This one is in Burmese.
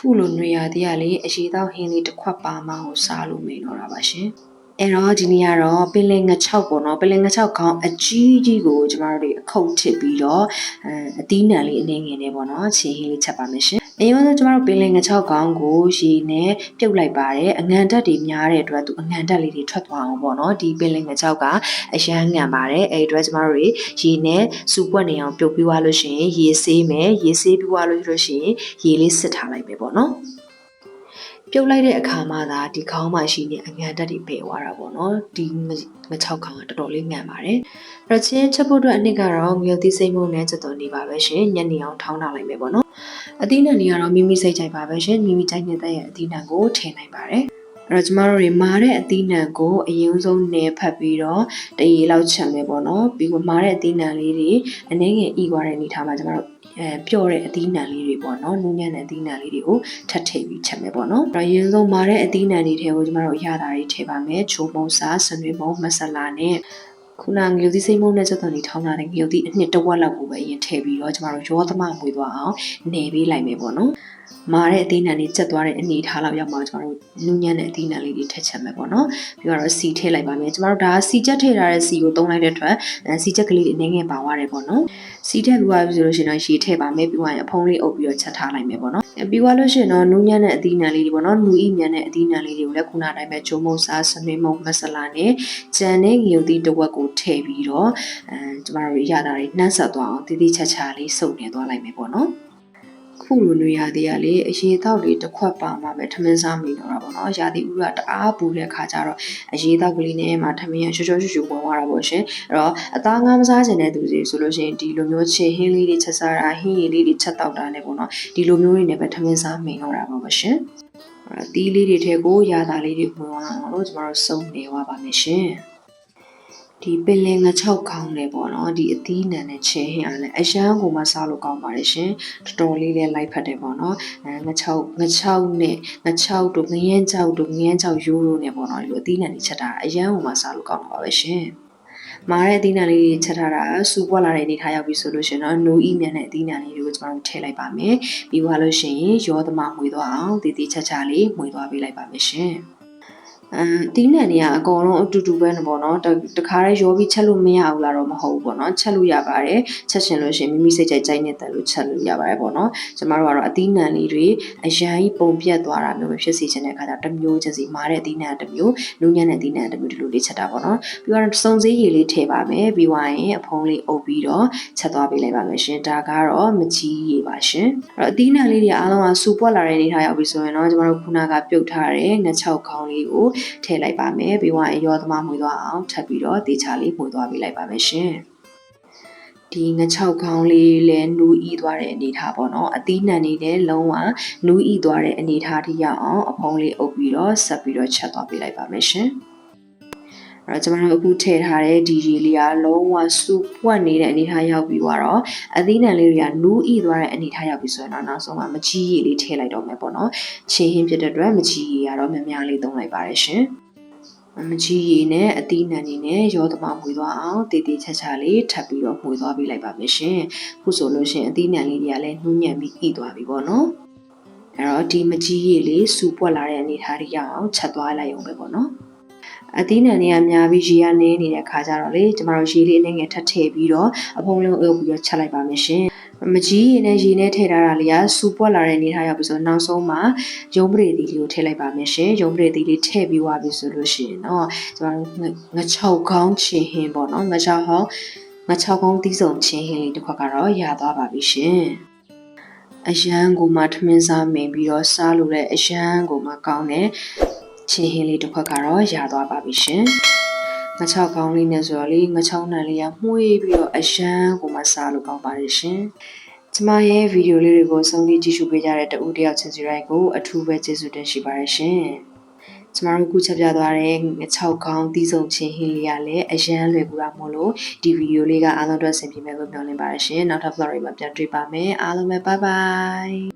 ခုလိုနေရာတည်းကလေအရှိတောက်ဟင်းလေးတစ်ခွက်ပါမကိုစားလို့မိန်တော့တာပါရှင် အဲ့တော့ဒီနေ့ကတော့ပင်လယ်ငချောက်ပေါ့နော်ပင်လယ်ငချောက်ခေါင်းအကြီးကြီးကိုကျမတို့တွေအခုတ်ထစ်ပြီးတော့အဲအသီးနှံလေးအနေငယ်နဲ့ပေါ့နော်ချင်းဟင်းလေးချက်ပါမယ်ရှင်အရင်ကကျမတို့ပင်လယ်ငချောက်ခေါင်းကိုရေနဲ့ပြုတ်လိုက်ပါတယ်အငံတက်တွေများတဲ့အတွက်သူအငံတက်လေးတွေထွက်သွားအောင်ပေါ့နော်ဒီပင်လယ်ငချောက်ကအရန်ငံပါတယ်အဲ့ဒီအတွက်ကျမတို့တွေရေနဲ့စူပွက်နေအောင်ပြုတ်ပြီးသွားလို့ရှိရင်ရေဆေးမယ်ရေဆေးပြီးသွားလို့ရှိရင်ရေလေးစစ်ထားလိုက်မယ်ပေါ့နော် ပြုတ်လိုက်တဲ့အခါမှာသာဒီခေါင်းမှာရှိနေအငံတက်တွေပယ်သွားတာပေါ့နော်ဒီမချောက်ခေါင်းကတော်တော်လေးငံပါတယ်အဲ့တော့ချင်းချက်ဖို့အတွက်အနည်းကတော့ငရုတ်သီးစိမ့်မုံနဲ့ချက်တော်နေပါပဲရှင်ညနေအောင်ထောင်းထားလိုက်မယ်ပေါ့နော်အသီးနှံတွေကတော့မိမိစိတ်ကြိုက်ပါပဲရှင်မိမိကြိုက်နေတဲ့ရဲ့အသီးနှံကိုထည့်နိုင်ပါတယ် အဲ့တော့ကျမတို့တွေမာတဲ့အသီးနှံကိုအရင်ဆုံးနယ်ဖတ်ပြီးတော့တရေလောက်ချက်မယ်ပေါ့နော်ပြီးတော့မာတဲ့အသီးနှံလေးတွေအနည်းငယ်ဤသွားတဲ့အနေထားမှာကျမတို့အဲပျော့တဲ့အသီးနှံလေးတွေပေါ့နော်နူးညံ့တဲ့အသီးနှံလေးတွေကိုထပ်ထည့်ပြီးချက်မယ်ပေါ့နော်အဲ့တော့အရင်ဆုံးမာတဲ့အသီးနှံတွေထဲကိုကျမတို့အရသာတွေထည့်ပါမယ်ချိုးမုံစားဆနွေမုံမဆလာနဲ့ ခုနငရုတ်သီးစိမ့်မုံနဲ့စက်သွန်လေးထောင်းလာတဲ့ငရုတ်သီးအနှစ်တစ်ဝက်လောက်ကိုပဲအရင်ထည့်ပြီးတော့ကျမတို့ရောသမမွေသွားအောင်နေပေးလိုက်မယ်ပေါ့နော်မာတဲ့အသီးနှံလေးချက်သွားတဲ့အနေထားလောက်ရောက်မှကျမတို့နူးညံ့တဲ့အသီးနှံလေးတွေထည့်ချက်မယ်ပေါ့နော်ပြီးတော့စီထည့်လိုက်ပါမယ်ကျမတို့ဒါစီချက်ထည့်ထားတဲ့စီကိုသုံးလိုက်တဲ့အတွက်စီချက်ကလေးတွေအနည်းငယ်ပါသွားတယ်ပေါ့နော်စီထည့်ပြီးသွားပြီဆိုလို့ရှိရင်တော့ရေထည့်ပါမယ်ပြီးသွားရင်အဖုံးလေးအုပ်ပြီးတော့ချက်ထားလိုက်မယ်ပေါ့နော်အဲပြီးသွားလို့ရှိရင်တော့နူးညံ့တဲ့အသီးနှံလေးတွေပေါ့နော်နူဤညံ့တဲ့အသီးနှံလေးတွေကိုလည်းခုနအတိုင်းပဲဂျုံမုံစားဆနွေမုံမဆလာနဲ့ကြံတဲ့ငရုတ်သီးတစ်ဝက်ကိုထည့်ပြီးတော့အဲကျမတို့ရတာတွေနှမ်းဆက်သွားအောင်တည်တည်ချာချာလေးစုပ်နေသွားလိုက်မယ်ပေါ့နော်ခုလိုနေရသေးရလေအရေတောက်လေးတစ်ခွက်ပါမှာပဲထမင်းစားမိတော့တာပေါ့နော်ရာသီဥတုကတအားပူတဲ့ခါကျတော့အရေတောက်ကလေးနဲ့မှထမင်းရချွတ်ချွတ်ချွတ်ချွတ်ဝင်သွားတာပေါ့ရှင်အဲ့တော့အသားငါးမစားချင်တဲ့သူတွေဆိုလို့ရှိရင်ဒီလိုမျိုးချေဟင်းလေးတွေချက်စားတာဟင်းရည်လေးတွေချက်တောက်တာနဲ့ပေါ့နော်ဒီလိုမျိုးတွေနဲ့ပဲထမင်းစားမိတော့တာပေါ့ပါရှင်အဲ့တော့တီးလေးတွေထဲကိုရာသာလေးတွေဝင်သွားအောင်လို့ကျမတို့စုံနေသွားပါမယ်ရှင် ဒီပင်လယ်ငချောက်ခေါင်းလေပေါ့နော်ဒီအသီးနံနဲ့ချင်းဟင်းအားလည်းအရန်ကိုမှစားလို့ကောင်းပါတယ်ရှင်တော်တော်လေးလည်းလိုက်ဖက်တယ်ပေါ့နော်အဲငချောက်ငချောက်နဲ့ငချောက်တို့ငရမ်းချောက်တို့ငရမ်းချောက်ရိုးတို့နဲ့ပေါ့နော်ဒီလိုအသီးနံတွေချက်တာအရန်ကိုမှစားလို့ကောင်းတာပါပဲရှင်မားတဲ့အသီးနှံလေးတွေချက်ထားတာစူပွက်လာတဲ့အနေထားရောက်ပြီဆိုလို့ရှိရင်တော့နိုးဤမြန်တဲ့အသီးနှံလေးတွေကိုကျွန်တော်တို့ထည့်လိုက်ပါမယ်ပြီးသွားလို့ရှိရင်ရောသမမှွေသွားအောင်တည်တည်ချက်ချလေးမှွေသွားပေးလိုက်ပါမယ်ရှင် အမ်တီးနှံတွေကအကုန်လုံးအတူတူပဲနော်ပေါ့နော်တခါတည်းရောပြီးချက်လို့မရဘူးလားတော့မဟုတ်ဘူးပေါ့နော်ချက်လို့ရပါတယ်ချက်ရှင်လို့ရှိရင်မိမိစိတ်ကြိုက်ကြိုက်နေတဲ့လို့ချက်လို့ရပါတယ်ပေါ့နော်ကျမတို့ကတော့အသီးနှံလေးတွေအရန်ကြီးပုံပြတ်သွားတာမျိုးမဖြစ်စေချင်တဲ့အခါကျတော့တစ်မျိုးချင်းစီမားတဲ့အသီးနှံတစ်မျိုးနူးညံ့တဲ့အသီးနှံတစ်မျိုးဒီလိုလေးချက်တာပေါ့နော်ပြီးတော့စုံစည်းရည်လေးထည့်ပါမယ်ပြီးသွားရင်အဖုံးလေးအုပ်ပြီးတော့ချက်သွားပေးလိုက်ပါမယ်ရှင်ဒါကတော့မကြီးရည်ပါရှင်အဲ့တော့အသီးနှံလေးတွေအားလုံးကစူပွက်လာတဲ့အနေထားရောက်ပြီဆိုရင်တော့ကျမတို့ခုနကပြုတ်ထားတဲ့ငချောက်ခေါင်းလေးကိုထည့်လိုက်ပါမယ်ပြီးသွားရင်ရောသမမှွေသွားအောင်ထပ်ပြီးတော့တေချာလေးမှွေသွားပေးလိုက်ပါမယ်ရှင်ဒီငချောက်ခေါင်းလေးလည်းနူးဤသွားတဲ့အနေထားပေါ့နော်အသီးနှံနေလည်းလုံးဝနူးဤသွားတဲ့အနေထားထိရောက်အောင်အဖုံးလေးအုပ်ပြီးတော့ဆက်ပြီးတော့ချက်သွားပေးလိုက်ပါမယ်ရှင် အဲ့တော့ကျွန်တော်တို့အခုထည့်ထားတဲ့ဒီရေလေးကလုံးဝစူပွက်နေတဲ့အနေထားရောက်ပြီးတော့အသီးနှံလေးတွေကနူးဤသွားတဲ့အနေထားရောက်ပြီးဆိုရင်တော့နောက်ဆုံးမှမကြီးရေလေးထည့်လိုက်တော့မယ်ပေါ့နော်ချင်းဟင်းဖြစ်တဲ့အတွက်မကြီးရေကတော့များများလေးသုံးလိုက်ပါတယ်ရှင်မကြီးရည်နဲ့အသီးနှံနေနဲ့ရောသမမှွေသွားအောင်တည်တည်ချာချာလေးထပ်ပြီးတော့မှွေသွားပေးလိုက်ပါမယ်ရှင်။ခုဆိုလို့ရှိရင်အသီးနှံလေးတွေကလည်းနှူးညံ့ပြီးဤသွားပြီပေါ့နော်။အဲ့တော့ဒီမကြီးရည်လေးစူပွက်လာတဲ့အနေထားတွေရအောင်ချက်သွားလိုက်အောင်ပဲပေါ့နော်။ အသီးနှံတွေကများပြီးရေကနေနေတဲ့ခါကျတော့လေကျမတို့ရေလေးအနေငယ်ထပ်ထည့်ပြီးတော့အဖုံးလေးအုပ်ပြီးတော့ချက်လိုက်ပါမယ်ရှင်။မကြီးရည်နဲ့ရေနဲ့ထည့်ထားတာလေးကစူပွက်လာတဲ့အနေထားရောက်ပြီဆိုတော့နောက်ဆုံးမှာရုံးပရိသီလေးကိုထည့်လိုက်ပါမယ်ရှင်ရုံးပရိသီလေးထည့်ပြီးသွားပြီဆိုလို့ရှိရင်တော့ကျမတို့ငချောက်ကောင်းချင်ဟင်းပေါ့နော်ငချောက်ဟောင်းငချောက်ကောင်းတီးစုံချင်းဟင်းလေးတစ်ခွက်ကတော့ရသွားပါပြီရှင်အရန်ကိုမှထမင်းစားမင်ပြီးတော့စားလို့လည်းအရန်ကိုမှကောင်းတဲ့ ချင်းဟင်းလေးတစ်ခွက်ကတော့ရသွားပါပြီရှင်ငချောက်ကောင်းလေးနဲ့ဆိုတော့လေငချောင်းနံလေးကမှုေးပြီးတော့အရန်ကိုမှစားလို့ကောင်းပါတယ်ရှင်ကျမရဲ့ဗီဒီယိုလေးတွေကိုဆုံးဖြတ်ကြည့်ရှုပေးကြတဲ့တဦးတယောက်ချင်းစီတိုင်းကိုအထူးပဲကျေးဇူးတင်ရှိပါတယ်ရှင်။ကျမတို့ခုချက်ပြသွားတဲ့ငချောက်ကောင်းတီးဆုံချင်းဟင်းလေးကလည်းအရန်လွယ်ကူတာမို့လို့ဒီဗီဒီယိုလေးကအားလုံးအတွက်ဆင်ပြေမယ်လို့မျှော်လင့်ပါတယ်ရှင်။နောက်ထပ် vlog တွေမှာပြန်တွေ့ပါမယ်။အားလုံးပဲ bye bye